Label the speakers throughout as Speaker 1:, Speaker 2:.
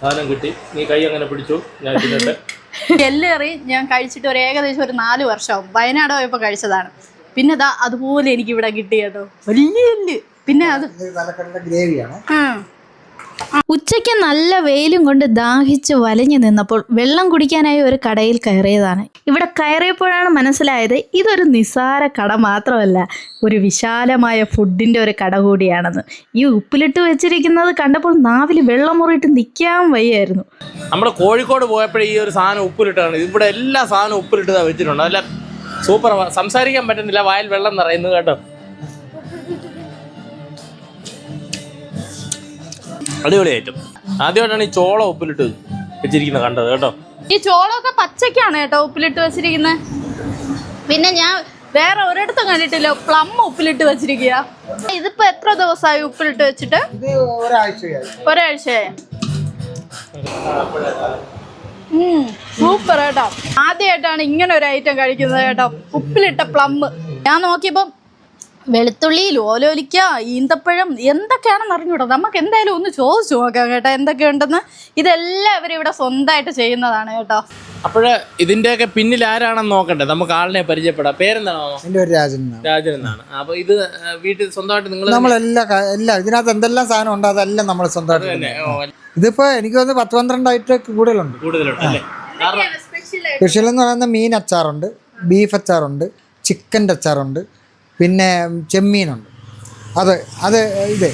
Speaker 1: സാധനം കിട്ടി. നീ കൈ അങ്ങനെ പിടിച്ചു? ഞാൻ
Speaker 2: എല്ലേറി ഞാൻ കഴിച്ചിട്ട് ഒരു ഏകദേശം ഒരു നാല് വർഷമാവും. വയനാട് പോയപ്പോൾ കഴിച്ചതാണ്. പിന്നെ ദാ അതുപോലെ എനിക്ക് ഇവിടെ കിട്ടിയതോ കേട്ടോ. വലിയ എല്ല്. പിന്നെ അത്
Speaker 3: ഗ്രേവിയാണ്.
Speaker 4: ഉച്ചയ്ക്ക് നല്ല വെയിലും കൊണ്ട് ദാഹിച്ച് വലഞ്ഞു നിന്നപ്പോൾ വെള്ളം കുടിക്കാനായി ഒരു കടയിൽ കയറിയതാണ്. ഇവിടെ കയറിയപ്പോഴാണ് മനസ്സിലായത് ഇതൊരു നിസാര കട മാത്രമല്ല ഒരു വിശാലമായ ഫുഡിന്റെ ഒരു കട കൂടിയാണെന്ന്. ഈ ഉപ്പിലിട്ട് വെച്ചിരിക്കുന്നത് കണ്ടപ്പോൾ നാവിൽ വെള്ളം മുറിയിട്ട് നിൽക്കാൻ വയ്യായിരുന്നു.
Speaker 1: നമ്മൾ കോഴിക്കോട് പോയപ്പോഴേ ഈ ഒരു സാധനം ഉപ്പിലിട്ടാണ് ഇവിടെ എല്ലാ സാധനവും ഉപ്പിലിട്ട് വെച്ചിട്ടുണ്ട്. അല്ല സൂപ്പർ സംസാരിക്കാൻ പറ്റുന്നില്ല വായിൽ വെള്ളം നിറയുന്നു കേട്ടോ. അടിപൊളിയായിട്ടും. ആദ്യമായിട്ടാണ് ഈ ചോള ഉപ്പിലിട്ട് വെച്ചിരിക്കുന്നത് കണ്ടത് കേട്ടോ.
Speaker 2: ഈ ചോളമൊക്കെ പച്ചക്കാണ് കേട്ടോ ഉപ്പിലിട്ട് വെച്ചിരിക്കുന്നത്. പിന്നെ ഞാൻ വേറെ ഒരിടത്തും കണ്ടിട്ടില്ല പ്ലം ഉപ്പിലിട്ട് വെച്ചിരിക്കുക ഇതിപ്പോ എത്ര ദിവസമായി ഉപ്പിലിട്ട് വെച്ചിട്ട്?
Speaker 3: ഇത് ഒരാഴ്ചയായി.
Speaker 2: ഒരാഴ്ചയായി. സൂപ്പർ കേട്ടോ. ആദ്യമായിട്ടാണ് ഇങ്ങനെ ഒരു ഐറ്റം കഴിക്കുന്നത് കേട്ടോ ഉപ്പിലിട്ട പ്ലം. ഞാൻ നോക്കിയപ്പം വെളുത്തുള്ളി ലോലോലിക്ക ഈന്തപ്പഴം എന്തൊക്കെയാണെന്ന് അറിഞ്ഞൂടാ. നമുക്ക് എന്തായാലും ഒന്ന് ചോദിച്ചു നോക്കാം കേട്ടോ എന്തൊക്കെയുണ്ടെന്ന്. ഇതെല്ലാം ഇവിടെ സ്വന്തമായിട്ട് ചെയ്യുന്നതാണ് കേട്ടോ.
Speaker 1: അപ്പോഴ് ഇതിന്റെയൊക്കെ പിന്നിൽ ആരാണെന്ന് നോക്കണ്ടേ? നമുക്ക് ആളിനെ പരിചയപ്പെടാം. പേരെന്താണോ
Speaker 3: എന്റെ ഒരു രാജൻ എന്നാണ്.
Speaker 1: രാജൻ എന്നാണ്. അപ്പൊ ഇത് ആ, വീട്ടിൽ സ്വന്തമായിട്ട് നിങ്ങൾ
Speaker 3: നമ്മളെല്ലാ ക- എല്ലാം ഇതിനകത്ത് എന്തെല്ലാം സാധനം ഉണ്ടോ അതെല്ലാം നമ്മൾ സ്വന്തമായിട്ട്
Speaker 1: തന്നെ.
Speaker 3: ഇതിപ്പോ എനിക്ക് തോന്നുന്നു പത്ത് പന്ത്രണ്ടായിട്ട് കൂടുതലുണ്ട്.
Speaker 1: കൂടുതലുണ്ട് അല്ലേ? കാരണം
Speaker 3: സ്പെഷ്യൽ എന്ന് പറയുന്ന മീൻ അച്ചാറുണ്ട് ബീഫ് അച്ചാറുണ്ട് ചിക്കന്റെ അച്ചാറുണ്ട് പിന്നെ ചെമ്മീനുണ്ട്. അത് അത് ഇത്.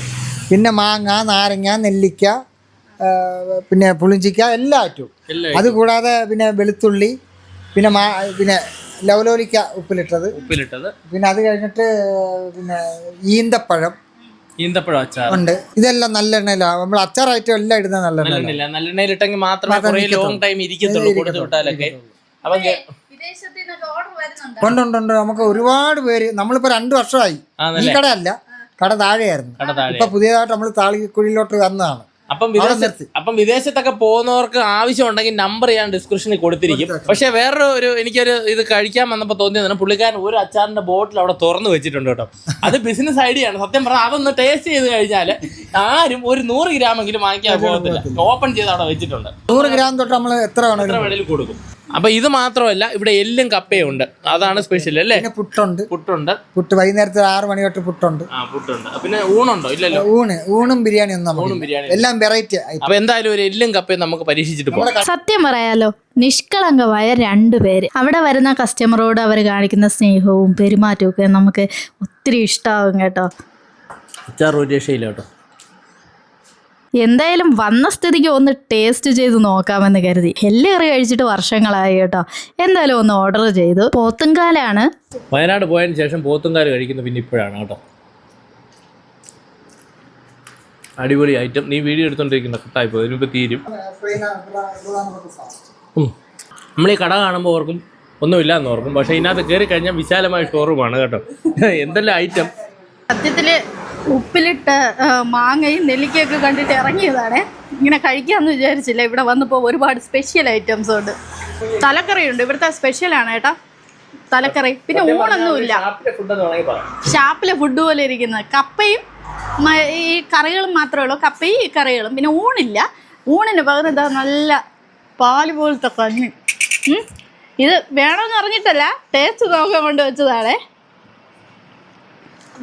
Speaker 3: പിന്നെ മാങ്ങ നാരങ്ങ നെല്ലിക്ക പിന്നെ പുളിഞ്ചിക്ക എല്ലാ ഐറ്റവും
Speaker 1: എല്ലാം
Speaker 3: അത് കൂടാതെ പിന്നെ വെളുത്തുള്ളി പിന്നെ മാ പിന്നെ ലവലോലിക്ക ഉപ്പിലിട്ടത്.
Speaker 1: ഉപ്പിലിട്ടത്.
Speaker 3: പിന്നെ അത് കഴിഞ്ഞിട്ട് പിന്നെ ഈന്തപ്പഴം
Speaker 1: ഈന്തപ്പഴം അച്ചാർ.
Speaker 3: ഉണ്ട്. ഇതെല്ലാം നല്ലെണ്ണയിലാണ് നമ്മൾ അച്ചാറായിട്ടും എല്ലാം ഇടുന്ന
Speaker 1: നല്ല എണ്ണയില്ല ഇട്ടെങ്കിൽ മാത്രമേ കുറേ ലോങ് ടൈം ഇരിക്കത്തുള്ളൂ. കൊടുത്തു വിട്ടാലൊക്കെ. അപ്പൊ
Speaker 3: ഉണ്ട് ഉണ്ട് ഉണ്ട്. നമുക്ക് ഒരുപാട് പേര് നമ്മളിപ്പോ രണ്ടു വർഷമായി. ഈ
Speaker 1: കട
Speaker 3: കടയല്ല കട താഴെയായിരുന്നു. ഇപ്പൊ പുതിയതായിട്ട് നമ്മൾ താളിക്കുഴിയിലോട്ട് വന്നതാണ്.
Speaker 1: അപ്പം. അപ്പം വിദേശത്തൊക്കെ പോകുന്നവർക്ക് ആവശ്യം ഉണ്ടെങ്കിൽ നമ്പർ ഞാൻ ഡിസ്ക്രിപ്ഷനിൽ കൊടുത്തിരിക്കും. പക്ഷെ വേറൊരു ഒരു എനിക്കൊരു ഇത് കഴിക്കാൻ വന്നപ്പോൾ തോന്നിയതാണ് പുള്ളിക്കാരൻ ഒരു അച്ചാറിന്റെ ബോട്ടിൽ അവിടെ തുറന്നു വെച്ചിട്ടുണ്ട് കേട്ടോ. അത് ബിസിനസ് ഐഡിയ ആണ്. സത്യം പറഞ്ഞാൽ അതൊന്ന് ടേസ്റ്റ് ചെയ്ത് കഴിഞ്ഞാൽ ആരും ഒരു നൂറ് ഗ്രാമെങ്കിലും വാങ്ങിക്കാൻ പോകത്തില്ല. ഓപ്പൺ ചെയ്ത് അവിടെ വെച്ചിട്ടുണ്ട്.
Speaker 3: നൂറ് ഗ്രാം തൊട്ട് നമ്മൾ എത്ര
Speaker 1: എത്ര
Speaker 3: വേണമെങ്കിലും
Speaker 1: വേണേലും കൊടുക്കും. അപ്പൊ ഇത് മാത്രമല്ല ഇവിടെ എല്ലും കപ്പയും ഉണ്ട്. അതാണ് സ്പെഷ്യൽ അല്ലേ?
Speaker 3: പിന്നെ പുട്ടുണ്ട്.
Speaker 1: പുട്ടുണ്ട്.
Speaker 3: പുട്ട് വൈകുന്നേരത്തെ ആറ് മണി തൊട്ട് പുട്ടുണ്ട്.
Speaker 1: ആ പുട്ടുണ്ട്. പിന്നെ ഊണുണ്ടോ? ഇല്ലല്ലോ.
Speaker 3: ഊണ്. ഊണും ബിരിയാണി ഒന്നും
Speaker 1: ഊണും ബിരിയാണി
Speaker 3: എല്ലാം വെറൈറ്റി
Speaker 1: അപ്പൊ എന്തായാലും ഒരു എല്ലും കപ്പയും നമുക്ക് പരീക്ഷിച്ചിട്ട് പോകാം
Speaker 4: സത്യം പറയാലോ നിഷ്കളങ്കമായ രണ്ടു പേര്. അവിടെ വരുന്ന കസ്റ്റമറോട് അവർ കാണിക്കുന്ന സ്നേഹവും പെരുമാറ്റവും ഒക്കെ നമുക്ക് ഒത്തിരി ഇഷ്ടമാകും കേട്ടോ.
Speaker 1: ഒരു രക്ഷയില്ല കേട്ടോ.
Speaker 4: എന്തായാലും വന്ന സ്ഥിതിക്ക് ഒന്ന് ടേസ്റ്റ് ചെയ്ത് നോക്കാമെന്ന് കരുതി. എല്ലേറി കഴിച്ചിട്ട് വർഷങ്ങളായി കേട്ടോ. എന്തായാലും ഒന്ന് ഓർഡർ ചെയ്തു. പോത്തുംകാലാണ്.
Speaker 1: വയനാട് പോയതിന് ശേഷം പോത്തുംകാല കഴിക്കുന്നത് പിന്നെ ഇപ്പോഴാണ് കേട്ടോ. അടിപൊളി ഐറ്റം നീ വീഡിയോ എടുത്തോണ്ടിരിക്കുന്ന കട്ടായിപ്പോ പോയി. ഇതിനിപ്പോൾ തീരും. നമ്മൾ ഈ കട കാണുമ്പോൾ ഓർക്കും ഒന്നുമില്ല എന്ന് ഓർക്കും. പക്ഷേ ഇതിനകത്ത് കയറി കഴിഞ്ഞാൽ വിശാലമായ ഷോറൂമാണ് കേട്ടോ. എന്തെല്ലാം ഐറ്റം
Speaker 2: സത്യത്തിൽ ഉപ്പിലിട്ട് മാങ്ങയും നെല്ലിക്കയൊക്കെ കണ്ടിട്ട് ഇറങ്ങിയതാണ്. ഇങ്ങനെ കഴിക്കാമെന്ന് വിചാരിച്ചില്ല. ഇവിടെ വന്നപ്പോൾ ഒരുപാട് സ്പെഷ്യൽ ഐറ്റംസ് ഉണ്ട്. തലക്കറിയുണ്ട്. ഇവിടുത്തെ സ്പെഷ്യലാണ് കേട്ടോ തലക്കറി. പിന്നെ ഊണൊന്നുമില്ല ഷാപ്പിലെ ഫുഡ് പോലെ ഇരിക്കുന്നത് കപ്പയും ഈ കറികളും മാത്രമേ ഉള്ളൂ. കപ്പയും ഈ കറികളും. പിന്നെ ഊണില്ല. ഊണിന് പകരം എന്താ നല്ല പാൽ പോലത്തെ കഞ്ഞി. ഇത് വേണമെന്ന് അറിഞ്ഞിട്ടല്ല. ടേസ്റ്റ് നോക്കാൻ കൊണ്ട് വെച്ചതാണേ.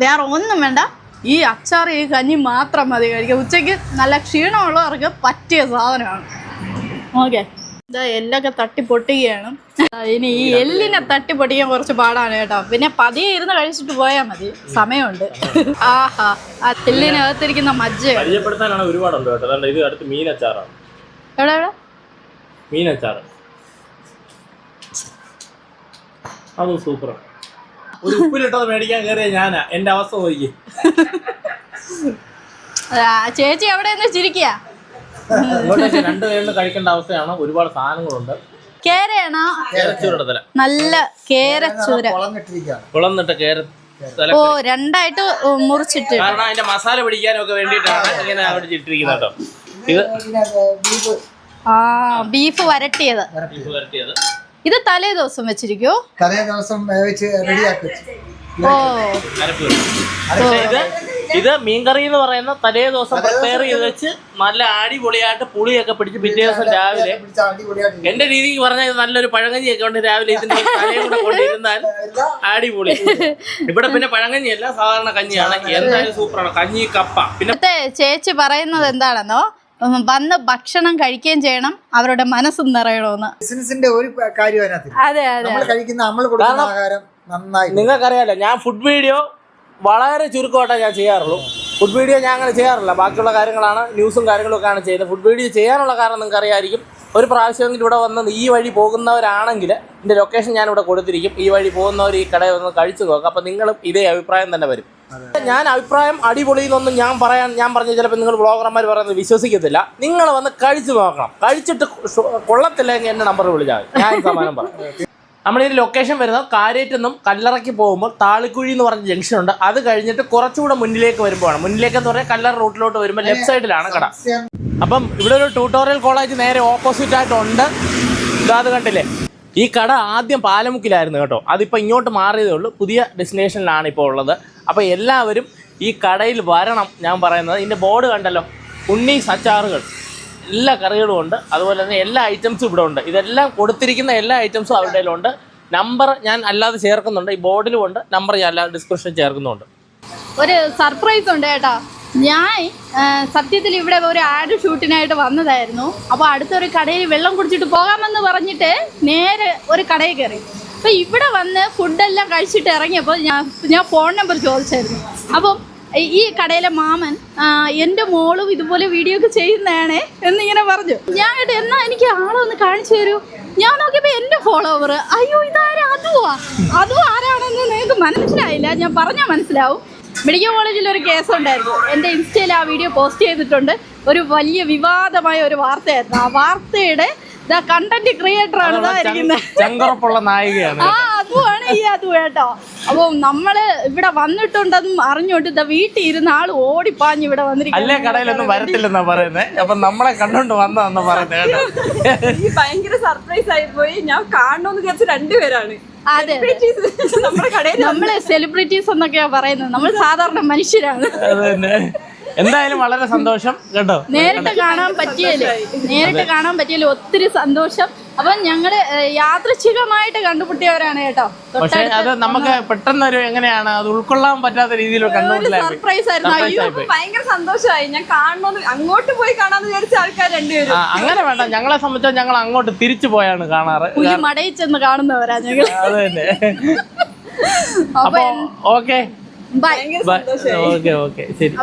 Speaker 2: വേറെ ഒന്നും വേണ്ട. ഈ അച്ചാർ ഈ കഞ്ഞി മാത്രം മതി കഴിക്കാം ഉച്ചയ്ക്ക് നല്ല ക്ഷീണമുള്ളവർക്ക് പറ്റിയ സാധനമാണ്. ഓക്കെ. ഇതാ എല്ലൊക്കെ തട്ടി പൊട്ടുകയാണ് ഇനി ഈ എല്ലിനെ തട്ടി പൊട്ടിക്കാൻ കുറച്ച് പാടാണ് കേട്ടോ. പിന്നെ പതിയെ ഇരുന്ന് കഴിച്ചിട്ട് പോയാൽ മതി. സമയമുണ്ട്. ആഹാ. ആ എല്ലിനകത്തിരിക്കുന്ന മജ്ജ.
Speaker 1: പരിചയപ്പെടുത്താനാണ് ഒരുപാടുണ്ട് കേട്ടോ. ഇത് അടുത്ത്
Speaker 2: എവിടെ എവിടെ?
Speaker 1: അത് സൂപ്പറാണ്. ഒരു ഉപ്പിലിട്ടത് മേടിക്കാൻ കയറിയ ഞാനാ. എന്റെ അവസ്ഥ നോക്കി.
Speaker 2: ആ, ചേച്ചി എവിടെ നിന്ന് ചിരിക്കുക
Speaker 1: കഴിക്കേണ്ട അവസ്ഥയാണ്. ഒരുപാട് സാധനങ്ങളുണ്ട്.
Speaker 2: കേരയാണോ? നല്ല കേരച്ചൂര.
Speaker 1: കുളന്നിട്ട കേര തല
Speaker 2: ഓ രണ്ടായിട്ട് മുറിച്ചിട്ട്.
Speaker 1: കാരണം അതിന്റെ മസാല പിടിക്കാനും ഒക്കെ വേണ്ടിയിട്ടാണ് ഇങ്ങനെ അവിടെ ഇട്ടിരിക്കുന്നത് കേട്ടോ. ഇത്
Speaker 3: ബീഫ്
Speaker 2: ആ ബീഫ് വരട്ടിയത്.
Speaker 1: ബീഫ് വരട്ടിയത്.
Speaker 2: ഇത് തലേ ദിവസം വെച്ചിരിക്കോ
Speaker 3: തലേ ദിവസം വേവിച്ച് റെഡിയാക്കി വെച്ചു.
Speaker 2: ഓ.
Speaker 1: ഇത് ഇത് മീൻകറി എന്ന് പറയുന്ന തലേ ദിവസം പ്രിപ്പയർ ചെയ്ത് വെച്ച് നല്ല അടിപൊളിയായിട്ട് പുളിയൊക്കെ പിടിച്ച് പിറ്റേ ദിവസം രാവിലെ എന്റെ രീതിക്ക് പറഞ്ഞാൽ നല്ലൊരു പഴങ്കഞ്ഞിയൊക്കെ ഉണ്ട് രാവിലെ ഇതിന്റെ തലയും കൂടെ കൊണ്ടിരുന്നാൽ അടിപൊളി. ഇവിടെ പിന്നെ പഴങ്കഞ്ഞിയല്ല സാധാരണ കഞ്ഞിയാണ്. എന്തായാലും സൂപ്പറാണ്. കഞ്ഞി കപ്പ. പിന്നെ
Speaker 2: ചേച്ചി പറയുന്നത് എന്താണെന്നോ? വന്ന് ഭക്ഷണം കഴിക്കുകയും ചെയ്യണം അവരുടെ മനസ്സ് നിറയണമെന്ന്.
Speaker 3: ബിസിനസിന്റെ ഒരു കാര്യം
Speaker 2: അതെ അതെ.
Speaker 3: നമ്മൾ കഴിക്കുന്ന നമ്മൾ കൊടുക്കുന്ന ആഹാരം നന്നായി.
Speaker 1: നിങ്ങൾക്കറിയാലോ ഞാൻ ഫുഡ് വീഡിയോ വളരെ ചുരുക്കമായിട്ടേ ഞാൻ ചെയ്യാറുള്ളൂ. ഫുഡ് വീഡിയോ ഞാൻ അങ്ങനെ ചെയ്യാറില്ല. ബാക്കിയുള്ള കാര്യങ്ങളാണ് ന്യൂസും കാര്യങ്ങളൊക്കെയാണ് ചെയ്യുന്നത്. ഫുഡ് വീഡിയോ ചെയ്യാനുള്ള കാരണം നിങ്ങൾക്ക് അറിയായിരിക്കും ഒരു പ്രാവശ്യം ഇവിടെ വന്ന് ഈ വഴി പോകുന്നവരാണെങ്കിൽ എന്റെ ലൊക്കേഷൻ ഞാൻ ഇവിടെ കൊടുത്തിരിക്കും. ഈ വഴി പോകുന്നവർ ഈ കടയിൽ വന്ന് കഴിച്ചു നോക്കാം. അപ്പം നിങ്ങളും ഇതേ അഭിപ്രായം തന്നെ വരും. ഞാൻ അഭിപ്രായം അടിപൊളി എന്നൊന്നും ഞാൻ പറയാൻ ഞാൻ പറഞ്ഞ ചിലപ്പോൾ നിങ്ങൾ ബ്ലോഗർമാർ പറയുന്നത് വിശ്വസിക്കത്തില്ല. നിങ്ങൾ വന്ന് കഴിച്ചു നോക്കണം. കഴിച്ചിട്ട് കൊള്ളത്തില്ലെങ്കിൽ എന്റെ നമ്പർ വിളിച്ചാൽ ഞാൻ സമാനം പറയാം. നമ്മൾ ഈ ലൊക്കേഷൻ വരുന്നത് നിന്നും കല്ലറയ്ക്ക് പോകുമ്പോൾ താളിക്കുഴി എന്ന് പറഞ്ഞ ജംഗ്ഷൻ ഉണ്ട്. അത് കഴിഞ്ഞിട്ട് കുറച്ചുകൂടെ മുന്നിലേക്ക് വരുമ്പോഴാണ്. മുന്നിലേക്ക് എന്ന് പറഞ്ഞാൽ കല്ലറ റൂട്ടിലോട്ട് വരുമ്പോൾ ലെഫ്റ്റ് സൈഡിലാണ് കട. അപ്പം ഇവിടെ ഒരു ട്യൂട്ടോറിയൽ കോളേജ് നേരെ ഓപ്പോസിറ്റ് ആയിട്ടുണ്ട്. ഇതാ അത് കണ്ടില്ലേ? ഈ കട ആദ്യം പാലമുക്കിലായിരുന്നു കേട്ടോ. അതിപ്പോൾ ഇങ്ങോട്ട് മാറിയതേ ഉള്ളൂ. പുതിയ ഡെസ്റ്റിനേഷനിലാണ് ഇപ്പോൾ ഉള്ളത്. അപ്പോൾ എല്ലാവരും ഈ കടയിൽ വരണം ഞാൻ പറയുന്നത്. ഇതിന്റെ ബോർഡ് കണ്ടല്ലോ? ഉണ്ണി സച്ചാറുകൾ. എല്ലാ കറികളും ഉണ്ട്. അതുപോലെ തന്നെ എല്ലാ ഐറ്റംസും ഇവിടെ ഉണ്ട്. ഇതെല്ലാം കൊടുത്തിരിക്കുന്ന എല്ലാ ഐറ്റംസും അവരുടെ ഉണ്ട് നമ്പർ ഞാൻ അല്ലാതെ ചേർക്കുന്നുണ്ട്. ഈ ബോർഡിലും ഉണ്ട്. നമ്പർ ഞാൻ അല്ലാതെ ഡിസ്ക്രിപ്ഷൻ ചേർക്കുന്നുണ്ട്.
Speaker 2: ഒരു സർപ്രൈസ് ഉണ്ട് കേട്ടോ ഞാൻ സത്യത്തിൽ ഇവിടെ ഒരു ആഡ് ഷൂട്ടിനായിട്ട് വന്നതായിരുന്നു. അപ്പോൾ അടുത്തൊരു കടയിൽ വെള്ളം കുടിച്ചിട്ട് പോകാമെന്ന് പറഞ്ഞിട്ട് നേരെ ഒരു കടയിൽ കയറി. അപ്പോൾ ഇവിടെ വന്ന് ഫുഡെല്ലാം കഴിച്ചിട്ട് ഇറങ്ങിയപ്പോൾ ഞാൻ ഞാൻ ഫോൺ നമ്പർ ചോദിച്ചായിരുന്നു. അപ്പം ഈ- കടയിലെ മാമൻ എന്റെ മോളും ഇതുപോലെ വീഡിയോ ഒക്കെ ചെയ്യുന്നതാണേ എന്നിങ്ങനെ പറഞ്ഞു. ഞാൻ എന്നാ എനിക്ക് ആളെ ഒന്ന് കാണിച്ചു തരൂ. ഞാൻ നോക്കിയപ്പോൾ എന്റെ ഫോളോവർ അയ്യോ ഇതാരാ? അതുവാ. അതും ആരാണെന്ന് നിങ്ങൾക്ക് മനസ്സിലായില്ല. ഞാൻ പറഞ്ഞാൽ മനസ്സിലാവും. മെഡിക്കൽ കോളേജിൽ ഒരു കേസ് ഉണ്ടായിരുന്നു. എന്റെ ഇൻസ്റ്റയിൽ ആ വീഡിയോ പോസ്റ്റ് ചെയ്തിട്ടുണ്ട്. ഒരു വലിയ വിവാദമായ ഒരു വാർത്തയായിരുന്നു. ആ വാർത്തയുടെ കണ്ടന്റ് ക്രിയേറ്റർ ആണ് ഇരിക്കുന്നത്
Speaker 1: നായികയാണ്
Speaker 2: ആ അതുമാണ് ഈ അത് കേട്ടോ. അപ്പം നമ്മൾ ഇവിടെ വന്നിട്ടുണ്ടെന്നും അറിഞ്ഞോണ്ട് ഇതാ വീട്ടിൽ ഇരുന്ന ആൾ ഓടിപ്പാഞ്ഞ് ഇവിടെ
Speaker 1: അല്ലേ കടയിലൊന്നും വരത്തില്ലെന്നാ പറയുന്നത് അപ്പൊ നമ്മളെ കണ്ടോണ്ട് വന്നതെന്ന് പറയുന്നത് കേട്ടോ.
Speaker 5: എനിക്ക് ഭയങ്കര സർപ്രൈസ് ആയി പോയി. ഞാൻ കാണണമെന്ന് വിചാരിച്ച രണ്ടുപേരാണ്.
Speaker 2: അതെ നമ്മൾ സെലിബ്രിറ്റീസ് എന്നൊക്കെയാ പറയുന്നത്. നമ്മൾ സാധാരണ മനുഷ്യരാണ്.
Speaker 1: അത് തന്നെ എന്തായാലും വളരെ സന്തോഷം. കേട്ടോ?
Speaker 2: നേരിട്ട് കാണാൻ പറ്റിയല്ലേ? നേരിട്ട് കാണാൻ പറ്റിയല്ലേ? ഒത്തിരി സന്തോഷം. അപ്പൊ ഞങ്ങൾ യാദൃച്ഛികമായിട്ട് കണ്ടുപിട്ടിയവരാണ് കേട്ടോ.
Speaker 1: പക്ഷെ അത് നമുക്ക് പെട്ടെന്ന് ഒരു എങ്ങനെയാണ് അത് ഉൾക്കൊള്ളാൻ പറ്റാത്ത രീതിയിൽ
Speaker 2: സർപ്രൈസ് ആയിരുന്നു. അയ്യോ.
Speaker 5: ഭയങ്കര സന്തോഷമായി. ഞാൻ കാണണമെന്ന് അങ്ങോട്ട് പോയി കാണാന്ന് വിചാരിച്ച ആൾക്കാർ രണ്ടുപേരും.
Speaker 1: അങ്ങനെ വേണ്ട. ഞങ്ങളെ സംബന്ധിച്ചാൽ ഞങ്ങൾ അങ്ങോട്ട് തിരിച്ചു പോയാണ് കാണാറ്.
Speaker 2: മടയിച്ചെന്ന് മടയിൽ ചെന്ന് കാണുന്നവരാ ഞങ്ങൾ
Speaker 1: അത് തന്നെ.
Speaker 2: അപ്പൊ
Speaker 1: ഓക്കെ. Okay okay. ശരി.